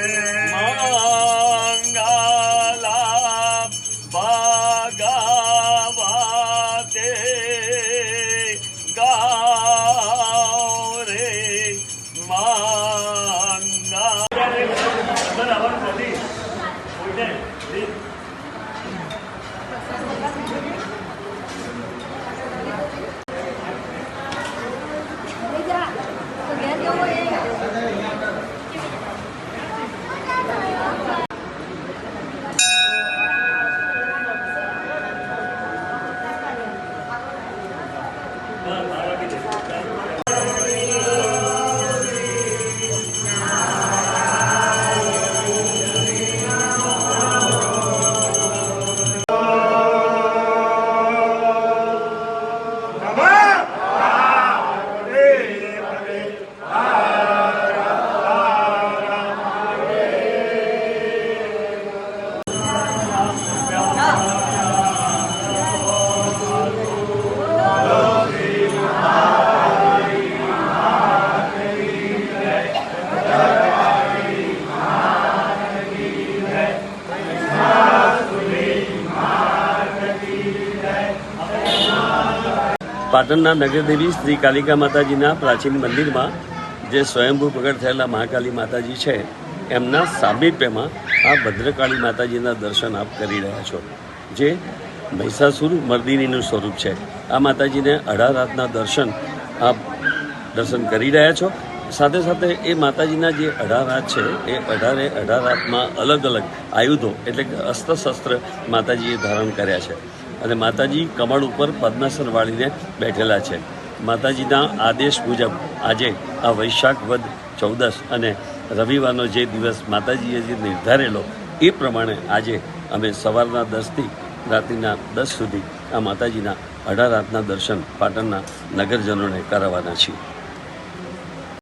में પાટણના નગરદેવી શ્રી કાલિકા માતાજીના પ્રાચીન મંદિરમાં જે સ્વયંભૂ પ્રગટ થયેલા મહાકાલી માતાજી છે, એમના સામીપ્યમાં આ ભદ્રકાળી માતાજીના દર્શન આપ કરી રહ્યા છો, જે મહિષાસુર મર્દિનીનું સ્વરૂપ છે. આ માતાજીને અઢાર રાતના દર્શન આપ દર્શન કરી રહ્યા છો. સાથે સાથે એ માતાજીના જે અઢાર હાથ છે, એ અઢારે અઢાર હાથમાં અલગ અલગ આયુધો એટલે કે અસ્ત્ર શસ્ત્ર માતાજીએ ધારણ કર્યા છે. અને માતાજી કમળ ઉપર પદ્માસન વાળીને બેઠેલા છે. માતાજીના આદેશ મુજબ આજે આ વૈશાખ વદ ચૌદસ અને રવિવારનો જે દિવસ માતાજીએ જે નિર્ધારેલો એ પ્રમાણે આજે અમે સવારના દસથી રાત્રિના દસ સુધી આ માતાજીના અઢાર હાથના દર્શન પાટણના નગરજનોને કરાવવાના છીએ.